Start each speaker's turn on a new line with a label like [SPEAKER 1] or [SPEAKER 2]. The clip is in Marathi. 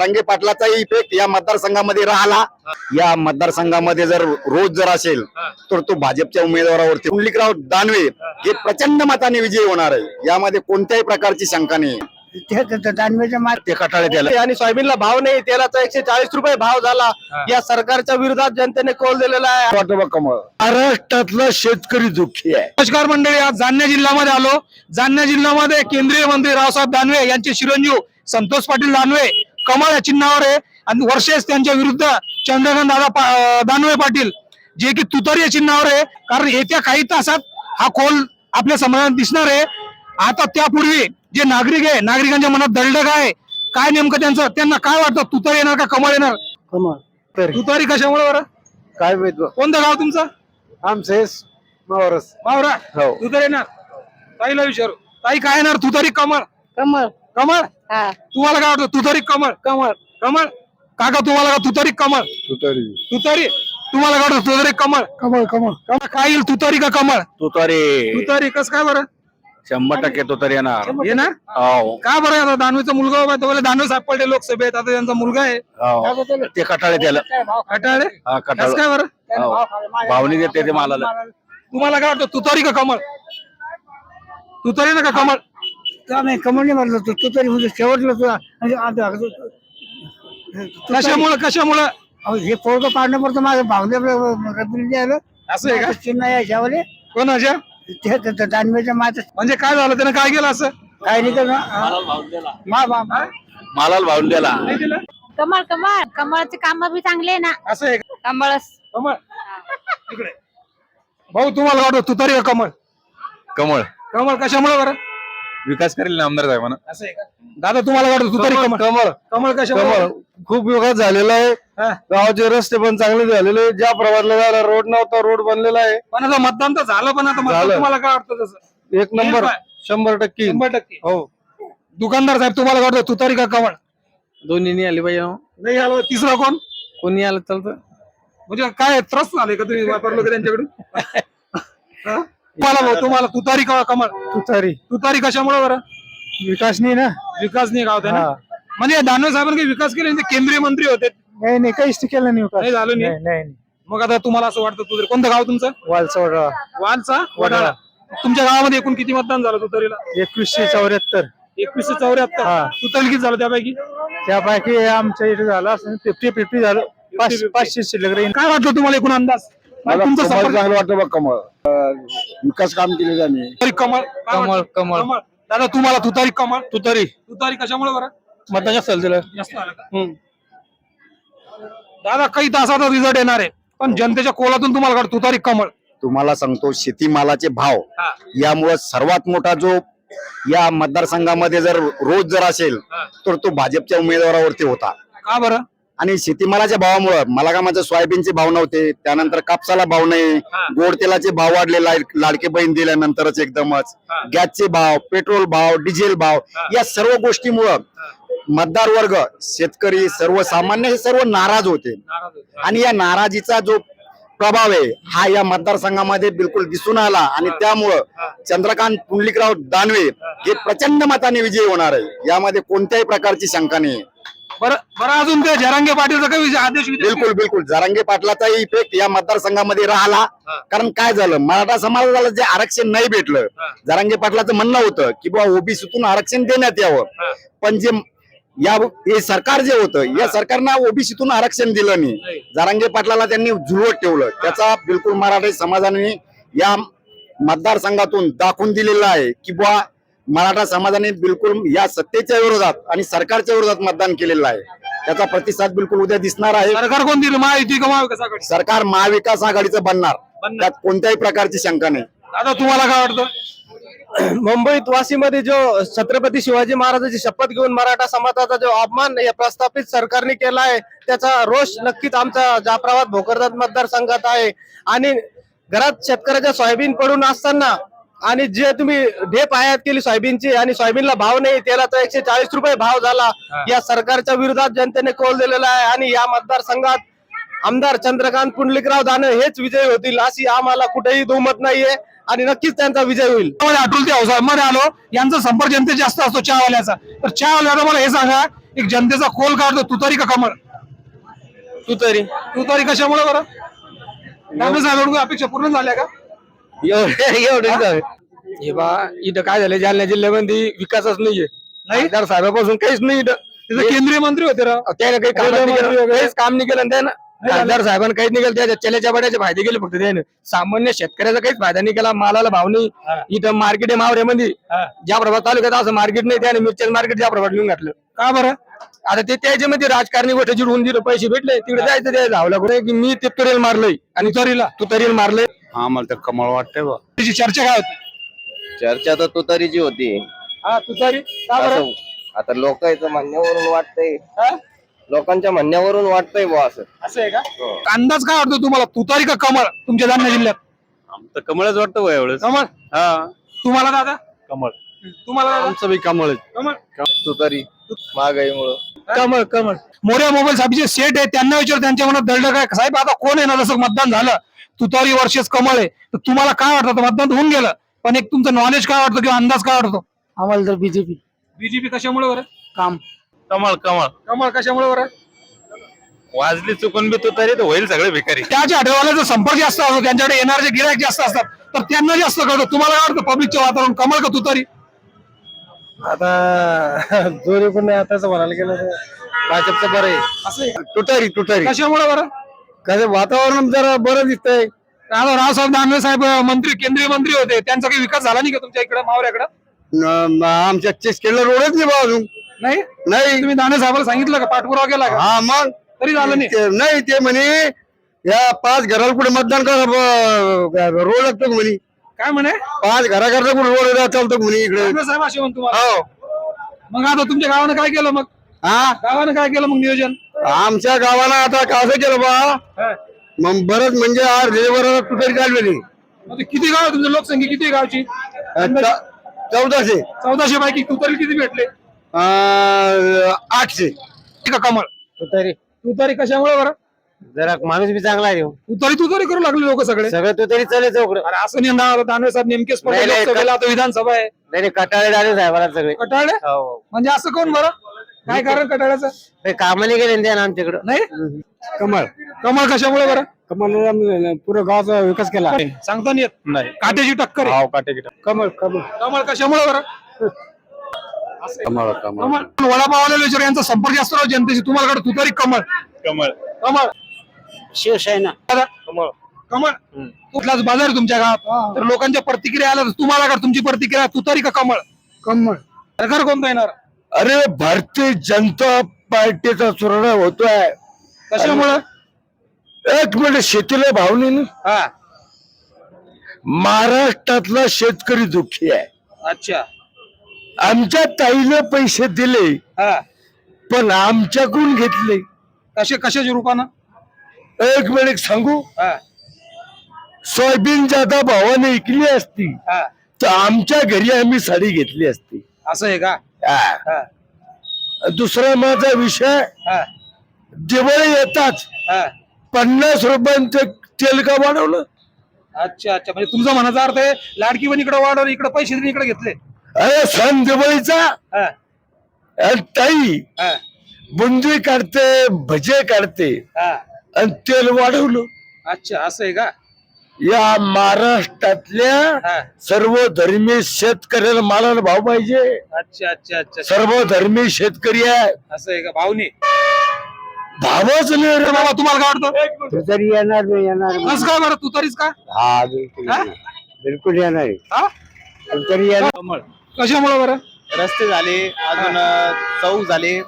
[SPEAKER 1] रंगे पाटलाचाही इफेक्ट या मतदारसंघामध्ये राहिला. या मतदारसंघामध्ये जर रोज जर असेल तर तो भाजपच्या उमेदवारावरती. पुंडलिकराव दानवे हे प्रचंड मताने विजयी होणार आहे. यामध्ये कोणत्याही प्रकारची शंका नाही.
[SPEAKER 2] दानवेच्या मार
[SPEAKER 1] ते कटाळे त्याला
[SPEAKER 3] आणि सोयाबीनला भाव नाही तेलाचा एकशे चाळीस रुपये भाव झाला. या सरकारच्या विरोधात जनतेने कौल दिलेला आहे.
[SPEAKER 1] वाटतं बघ कमळ. महाराष्ट्रातला शेतकरी दुःखी आहे.
[SPEAKER 4] नमस्कार मंडळी आज जालना जिल्ह्यामध्ये आलो. जालना जिल्ह्यामध्ये केंद्रीय मंत्री रावसाहेब दानवे यांचे चिरंजीव संतोष पाटील दानवे कमळ या चिन्हावर आहे. आणि वर्षेस त्यांच्या विरुद्ध चंद्रकांत दादा दानवे पाटील जे की तुतारी या चिन्हावर आहे. कारण येत्या काही तासात हा खोल आपल्या समाजात दिसणार आहे. आता त्यापूर्वी जे नागरिक आहे नागरिकांच्या मनात दळडग आहे. काय नेमकं त्यांचं त्यांना काय वाटतं? तुतारी येणार का कमळ येणार?
[SPEAKER 2] कमळ
[SPEAKER 4] तुतारी कशामुळे बरं?
[SPEAKER 2] काय माहीत.
[SPEAKER 4] कोणतं गाव तुमचं?
[SPEAKER 2] आमचं हेच मावरच
[SPEAKER 4] मावरा?
[SPEAKER 2] हो.
[SPEAKER 4] तुतारी येणार? ताईला विचारू. ताई काय येणार? तुतारी कमळ
[SPEAKER 5] कमळ
[SPEAKER 4] कमळ?
[SPEAKER 5] हा.
[SPEAKER 4] तुम्हाला काय वाटतं तुतारी कमळ?
[SPEAKER 5] कमळ.
[SPEAKER 4] कमळ? काका तुम्हाला का तुतारी कमळ? तुतारी तुम्हाला काय वाटतं तुतारी कमळ?
[SPEAKER 2] कमळ कमळ.
[SPEAKER 4] कमळ काय येईल तुतारी का कमळ?
[SPEAKER 1] तुतारी
[SPEAKER 4] तुतारी कस काय बरं?
[SPEAKER 1] शंभर टक्के तुतारी येणार.
[SPEAKER 4] येणार?
[SPEAKER 1] हो.
[SPEAKER 4] का बरं आता दानवेचा मुलगा उभा आहे, तो बोलले दानवे साहेब पडले लोकसभेत आता त्यांचा मुलगा आहे.
[SPEAKER 1] हो. ते कटाळे त्याला.
[SPEAKER 4] कटाळे?
[SPEAKER 1] हा,
[SPEAKER 4] कस
[SPEAKER 1] कटाळे.
[SPEAKER 4] काय बरं?
[SPEAKER 1] हो. भावनी देते ते मालाला.
[SPEAKER 4] तुम्हाला काय वाटतं तुतारी का कमळ? तुतारी ना का कमळ?
[SPEAKER 2] का नाही कमळ नाही मारलं तू तू तरी म्हणजे शेवटलं तुला म्हणजे आता- तू-
[SPEAKER 4] कशामुळं कशामुळं?
[SPEAKER 2] अहो, हे पोरग पाडणं पडतं माझं भावने आलं.
[SPEAKER 4] असं आहे का?
[SPEAKER 2] चिन्ह आहे याच्यावाले.
[SPEAKER 4] कोणाच्या
[SPEAKER 2] ते ते- ते दानवेच्या माझं
[SPEAKER 4] म्हणजे काय झालं? त्यानं काय केलं असं?
[SPEAKER 2] काय नाही मा
[SPEAKER 1] मालाला भावून दिला
[SPEAKER 4] नाही दिलं
[SPEAKER 5] कमळ कमळ. कमळाचे काम बी चांगले आहे ना.
[SPEAKER 4] असं आहे का?
[SPEAKER 5] कमळच.
[SPEAKER 4] कमळ? इकडे. भाऊ तुम्हाला वाटतं तुतारी का कमळ?
[SPEAKER 6] कमळ.
[SPEAKER 4] कमळ कशामुळे बरं?
[SPEAKER 6] विकास करेल आमदार साहेबांना.
[SPEAKER 4] असं आहे का? दादा तुम्हाला वाटतं तुतारी कमळ
[SPEAKER 2] कमळ
[SPEAKER 4] कमळ कशामुळे
[SPEAKER 2] खूप विकास झालेला आहे.
[SPEAKER 4] हा.
[SPEAKER 2] गावाचे रस्ते पण चांगले झालेले. ज्या प्रभातला जायला रोड नव्हता रोड बनलेला आहे.
[SPEAKER 4] पण आता मतदान तर झालं पण आता मतदान
[SPEAKER 2] झालं.
[SPEAKER 4] तुम्हाला काय वाटतं तसं?
[SPEAKER 2] एक नंबर
[SPEAKER 4] काय?
[SPEAKER 2] शंभर टक्के
[SPEAKER 4] शंभर टक्के.
[SPEAKER 2] हो.
[SPEAKER 4] दुकानदार साहेब तुम्हाला काय वाटतं? तुतारी का कमळ?
[SPEAKER 3] दोन्ही नाही आले पाहिजे
[SPEAKER 4] नाही आलं तिसरा कोण?
[SPEAKER 3] कोणी आलं चालतं.
[SPEAKER 4] म्हणजे काय त्रस्त झाले का तुम्ही वापरलो का त्यांच्याकडून? हा? तुम्हाला भाऊ तुम्हाला तुतारी का कमळ
[SPEAKER 2] तुतारी.
[SPEAKER 4] तुतारी कशामुळे बरं?
[SPEAKER 2] विकास नाही ना.
[SPEAKER 4] विकास नाही गाव
[SPEAKER 2] हा.
[SPEAKER 4] म्हणजे दानवे साहेबांनी काही विकास केले नाही, ते केंद्रीय मंत्री होते.
[SPEAKER 2] नाही नाही काहीच केलं नाही विकास.
[SPEAKER 4] नाही झालं नाही?
[SPEAKER 2] नाही नाही
[SPEAKER 4] मग आता तुम्हाला असं वाटतं तुतारी? कोणतं गाव तुमचं?
[SPEAKER 2] वालचौडा
[SPEAKER 4] वालचा? वडाळा. तुमच्या गावामध्ये एकूण किती मतदान झालं तुतारीला?
[SPEAKER 2] एकवीसशे चौऱ्याहत्तर.
[SPEAKER 4] एकवीसशे चौऱ्याहत्तर. तुतारी किती झालं त्यापैकी?
[SPEAKER 2] त्यापैकी आमच्या इथे झालं असं फिफ्टी फिफ्टी झालं. पाच पाचशे शिल्लक
[SPEAKER 4] काय वाटतं तुम्हाला एकूण अंदाज? तुमचं संपर्क-
[SPEAKER 1] चांगलं वाटतं बघ कमळ. अं, विकास काम केले त्यांनी.
[SPEAKER 4] तुतारी कमळ काय
[SPEAKER 3] कमळ,
[SPEAKER 4] वाटतं?
[SPEAKER 3] कमळ.
[SPEAKER 4] दादा तुम्हाला तुतारी कमळ?
[SPEAKER 2] तुतारी.
[SPEAKER 4] तुतारी कशामुळे बरं?
[SPEAKER 2] मतदान जास्त दिलं
[SPEAKER 4] जास्त आलं का? दादा काही तासाचा रिझल्ट येणार आहे. पण जनतेच्या कोलातून तुम्हाला वाटतं तुतारी कमळ?
[SPEAKER 1] तुम्हाला सांगतो शेतीमालाचे भाव.
[SPEAKER 4] हा.
[SPEAKER 1] यामुळे सर्वात मोठा जो या मतदारसंघामध्ये जर रोज जर असेल तर तो भाजपच्या उमेदवारावरती होता.
[SPEAKER 4] का बरं?
[SPEAKER 1] आणि शेतीमालाच्या भावामुळे मला का माझं सोयाबीनचे भाव नव्हते त्यानंतर कापसाला भाव नाही. गोड तेलाचे भाव वाढले लाड- लाडके बहीण दिल्यानंतरच एकदमच. गॅसचे भाव पेट्रोल भाव डिझेल भाव. या सर्व गोष्टीमुळं मतदार वर्ग शेतकरी सर्वसामान्य हे सर्व नाराज होते.
[SPEAKER 4] नाराज होते.
[SPEAKER 1] आणि या नाराजीचा जो प्रभाव आहे हा या मतदारसंघामध्ये बिलकुल दिसून आला. आणि त्यामुळं चंद्रकांत पुंडलिकराव दानवे हे प्रचंड मताने विजयी होणार आहे. यामध्ये कोणत्याही प्रकारची शंका नाही.
[SPEAKER 4] बरं बरं अजून ते जरांगे पाटीलचा काही आदेश विदेश
[SPEAKER 1] बिलकुल बिलकुल. जरांगे पाटलाचाही इफेक्ट या मतदारसंघामध्ये राहिला. कारण काय झालं? मराठा समाजाला जे आरक्षण नाही भेटलं जरांगे पाटलाचं म्हणणं होतं की बाबा ओबीसीतून आरक्षण देण्यात यावं. पण जे या हे सरकार जे होतं या सरकारनं ओबीसीतून आरक्षण दिलं नाही. जरांगे पाटलाला त्यांनी झुलवत ठेवलं. त्याचा बिलकुल मराठा समाजाने या मतदारसंघातून दाखवून दिलेला आहे की बुवा मराठा समाजाने बिलकुल या सत्तेच्या विरोधात आणि सरकारच्या विरोधात मतदान केलेलं आहे. त्याचा प्रतिसाद बिलकुल उद्या दिसणार आहे.
[SPEAKER 4] सरकार कोण दिलं महायुती का महाविकास आघाडी?
[SPEAKER 1] सरकार महाविकास आघाडीचं बनणार.
[SPEAKER 4] बनणार.
[SPEAKER 1] त्यात कोणत्याही प्रकारची शंका नाही.
[SPEAKER 4] दादा तुम्हाला काय वाटतं?
[SPEAKER 3] मुंबईत वाशीमध्ये जो छत्रपती शिवाजी महाराजांची शपथ घेऊन मराठा समाजाचा जो अपमान या प्रस्थापित सरकारने केला आहे त्याचा रोष नक्कीच आमचा जाफराबाद भोकरदात मतदारसंघात आहे. आणि घरात शेतकऱ्याच्या सोयाबीन पडून असताना आणि जे तुम्ही ढेप आयात केली सोयाबीनची आणि सोयाबीनला भाव नाही तेलाचा एकशे चाळीस रुपये भाव झाला. या सरकारच्या विरोधात जनतेने कौल दिलेला आहे आणि या मतदारसंघात आमदार चंद्रकांत पुंडलिकराव दानवे हेच विजयी होतील अशी आम्हाला कुठेही दुमत नाहीये आणि नक्कीच त्यांचा विजय होईल.
[SPEAKER 4] ते मध्ये आलो. यांचा संपर्क जनतेत जास्त असतो चहावाल्याचा. तर चहावाल्याला मला हे सांगा एक जनतेचा कोल काढतो तुतारी का कमळ?
[SPEAKER 3] तू तरी.
[SPEAKER 4] तुतारी कशामुळे बरं? अपेक्षा पूर्ण झाल्या का?
[SPEAKER 3] एवढे हे बा इथं काय झालं जालना जिल्ह्यामध्ये विकासच नाहीये. नाही? तर साहेबापासून काहीच नाही इथं.
[SPEAKER 4] तिथे केंद्रीय मंत्री होते राव.
[SPEAKER 3] त्याने काही काम नाही केलं काहीच काम नाही केलं त्यानं खासदार साहेबांनी काहीच नाही. केलं त्याच्या चल्याच्या बड्याचे फायदे केले फक्त त्याने. सामान्य शेतकऱ्याचा काहीच फायदा नाही केला. मालाला भाव नाही. इथं मार्केट आहे मावऱ्यामध्ये. ज्या प्रभात तालुक्यात असं मार्केट नाही. त्याने मिरच्या मार्केट ज्या प्रभात घेऊन घातलं.
[SPEAKER 4] का बरं?
[SPEAKER 3] आता ते त्याच्यामध्ये राजकारणी गोष्ट जिडवून दिलं. पैसे भेटले. तिकडे जायचं ते धावला कुठे? की मी ते तुरेल मारलंय. आणि तुरीला तू तरील मारलंय.
[SPEAKER 6] आम्हाला तर कमळ वाटतंय बा.
[SPEAKER 4] त्याची चर्चा काय होती?
[SPEAKER 7] चर्चा तर तुतारीची होती.
[SPEAKER 4] हा तुतारी? का बरं?
[SPEAKER 7] असं आता लोकांचं म्हणण्यावरून वाटतंय. लोकांच्या म्हणण्यावरून वाटतंय बुवा असं.
[SPEAKER 4] असं आहे का? अंदाज काय वाटतो तुम्हाला? तुतारी का कमळ तुमच्या जालना जिल्ह्यात?
[SPEAKER 6] आमचं कमळच वाटतं बा एवढंच
[SPEAKER 4] कमळ?
[SPEAKER 6] हा.
[SPEAKER 4] तुम्हाला दादा?
[SPEAKER 6] कमळ.
[SPEAKER 4] तुम्हाला दादा?
[SPEAKER 3] आमचं बी कमळ
[SPEAKER 4] कमळ?
[SPEAKER 7] तुतारी महागाईमुळं.
[SPEAKER 3] कमळ कमळ.
[SPEAKER 4] मोर्या मोबाईल साहेबचे सेट आहे त्यांना विचार त्यांच्या मनात दळलं काय? साहेब आता कोण आहे ना जसं मतदान झालं तुतारी वर्षेच कमळ आहे. तर तुम्हाला काय वाटतं? मतदान होऊन गेलं पण एक तुमचं नॉलेज काय वाटतं किंवा अंदाज काय वाटतो?
[SPEAKER 2] आम्हाला तर बीजेपी
[SPEAKER 4] बीजेपी कशामुळे बरं?
[SPEAKER 2] काम.
[SPEAKER 6] कमळ कमळ.
[SPEAKER 4] कमळ कशामुळे बरं?
[SPEAKER 6] वाजली चुकून बी तू तरी तर होईल सगळे भिकारी.
[SPEAKER 4] त्याच्या आठवड्याला संपर्क जास्त असतो त्यांच्याकडे येणारे गिरायक जास्त असतात तर त्यांना जास्त कळतं. तुम्हाला काय वाटतं? पब्लिकचं वातावरण कमळ का तुतारी?
[SPEAKER 3] आता जोरी पण नाही आताच म्हणायला गेलं तर भाजपचं बरं आहे.
[SPEAKER 4] असं का?
[SPEAKER 3] तुतारी
[SPEAKER 4] कशामुळे बरं?
[SPEAKER 3] कसं वातावरण जरा बरं दिसतंय.
[SPEAKER 4] आता रावसाहेब दानवे साहेब मंत्री केंद्रीय मंत्री होते. त्यांचा काही विकास झाला नाही का तुमच्या इकडे मावऱ्याकडे?
[SPEAKER 3] आमच्या केलं रोडच नाही बा अजून.
[SPEAKER 4] नाही?
[SPEAKER 3] नाही.
[SPEAKER 4] तुम्ही दानवे साहेबाला सांगितलं का? पाठपुरावा केला का?
[SPEAKER 3] हा मग?
[SPEAKER 4] तरी झालं नाही.
[SPEAKER 3] ते- नाही ते म्हणे या पाच घराला कुठे मतदान करा रोड लागतो म्हणे.
[SPEAKER 4] काय म्हणे?
[SPEAKER 3] पाच घराकरता कुठे रोड चालतो म्हणे इकडे.
[SPEAKER 4] साहेब असे म्हणतो तुम्हाला.
[SPEAKER 3] हो.
[SPEAKER 4] मग आता तुमच्या गावानं काय केलं मग?
[SPEAKER 3] हा?
[SPEAKER 4] गावानं काय केलं मग नियोजन?
[SPEAKER 3] आमच्या गावाला आता कसं केलं बा.
[SPEAKER 4] हा.
[SPEAKER 3] मग बरंच म्हणजे आज रेवर तुतारी चाललेली
[SPEAKER 4] मग ते किती गाव आहे तुमची लोकसंख्या? किती आहे गावची?
[SPEAKER 3] च- चौदाशे.
[SPEAKER 4] चौदाशे पैकी तुतारी किती भेटले?
[SPEAKER 3] अं, आठशे.
[SPEAKER 4] का कमळ.
[SPEAKER 3] तुतारी.
[SPEAKER 4] तुतारी कशामुळे बरं?
[SPEAKER 3] जरा माणूस बी चांगला आहे
[SPEAKER 4] तुतारी तुतारी करू लागले लोक सगळे.
[SPEAKER 3] सगळं तुतारी चालेल चौकडं
[SPEAKER 4] अरे असं नाही ना दानवे साहेब
[SPEAKER 3] नाही, नाही,
[SPEAKER 4] लोकसभेला आता विधानसभा आहे.
[SPEAKER 3] नाही कटाळे आले साहेबाला सगळे.
[SPEAKER 4] कटाळे? म्हणजे असं कोण बरं? काय कारण कटाळ्याचं?
[SPEAKER 3] कामाने गेले ना त्यानं आमच्याकडं.
[SPEAKER 4] नाही?
[SPEAKER 3] कमळ.
[SPEAKER 4] कमळ कशामुळे बरं?
[SPEAKER 3] कमळ पुरा गावाचा विकास केला.
[SPEAKER 4] सांगता नाही येत.
[SPEAKER 6] नाही.
[SPEAKER 4] काट्याची टक्कर आहे.
[SPEAKER 3] कमळ कमळ.
[SPEAKER 4] कमळ कशामुळे बरं?
[SPEAKER 6] कमळ कमळ.
[SPEAKER 4] कमळ. वडापावले विचार यांचा संपर्क जास्त राहतो जनतेशी. तुम्हाला कडे तुतारी कमळ.
[SPEAKER 6] कमळ.
[SPEAKER 4] कमळ.
[SPEAKER 2] शिवसेना
[SPEAKER 4] दादा,
[SPEAKER 6] कमळ.
[SPEAKER 4] कमळ? कुठलाच बाजार तुमच्या गावात? तर लोकांच्या प्रतिक्रिया आल्या तर तुम्हाला का तुमची प्रतिक्रिया तुतारी का कमळ?
[SPEAKER 2] कमळ.
[SPEAKER 4] सरकार कोणता येणार
[SPEAKER 3] अरे भारतीय जनता पार्टीचा चुरडा होतोय.
[SPEAKER 4] कशामुळे?
[SPEAKER 3] एक मिनिट शेतीला भाव नाही ना.
[SPEAKER 4] हा.
[SPEAKER 3] महाराष्ट्रातला शेतकरी दुःखी आहे.
[SPEAKER 4] अच्छा.
[SPEAKER 3] आमच्या ताईने पैसे दिले
[SPEAKER 4] हा.
[SPEAKER 3] पण आमच्याकडून घेतले.
[SPEAKER 4] कशा कशाच्या रूपानं?
[SPEAKER 3] एक मिनिट सांगू? सोयाबीन जादा भावाने विकली असती तर आमच्या घरी आम्ही साडी घेतली असती.
[SPEAKER 4] असं आहे का?
[SPEAKER 3] हा. दुसरा माझा विषय
[SPEAKER 4] हा.
[SPEAKER 3] दिवाळी येताच
[SPEAKER 4] हा.
[SPEAKER 3] पन्नास रुपयांचं तेल का वाढवलं?
[SPEAKER 4] अच्छा अच्छा. म्हणजे तुमचा म्हणायचा अर्थ आहे लाडकी पण इकडे वाढवली इकडे पैसे इकडे घेतले.
[SPEAKER 3] अरे सण दिवाळीचा?
[SPEAKER 4] हा.
[SPEAKER 3] ताई
[SPEAKER 4] हा.
[SPEAKER 3] बुंदी काढते भजे काढते.
[SPEAKER 4] हा.
[SPEAKER 3] आणि तेल वाढवलं.
[SPEAKER 4] अच्छा असं आहे का?
[SPEAKER 3] या महाराष्ट्रातल्या सर्व धर्मी शेतकऱ्याला मालाला भाव पाहिजे.
[SPEAKER 4] अच्छा अच्छा अच्छा.
[SPEAKER 3] सर्व धर्मी शेतकरी आहे.
[SPEAKER 4] असं आहे का? भावनी
[SPEAKER 3] भावच नाही रे
[SPEAKER 4] बाबा तुम्हाला काय वाटतं?
[SPEAKER 2] तरी येणार नाही येणार
[SPEAKER 4] कस काय बरं? तू तरीच का?
[SPEAKER 2] हा बिलकुल
[SPEAKER 4] हा?
[SPEAKER 2] बिलकुल येणार.
[SPEAKER 4] हा?
[SPEAKER 2] तरी येणार.
[SPEAKER 4] कशामुळे बरं?
[SPEAKER 7] रस्ते झाले अजून चौक झाले.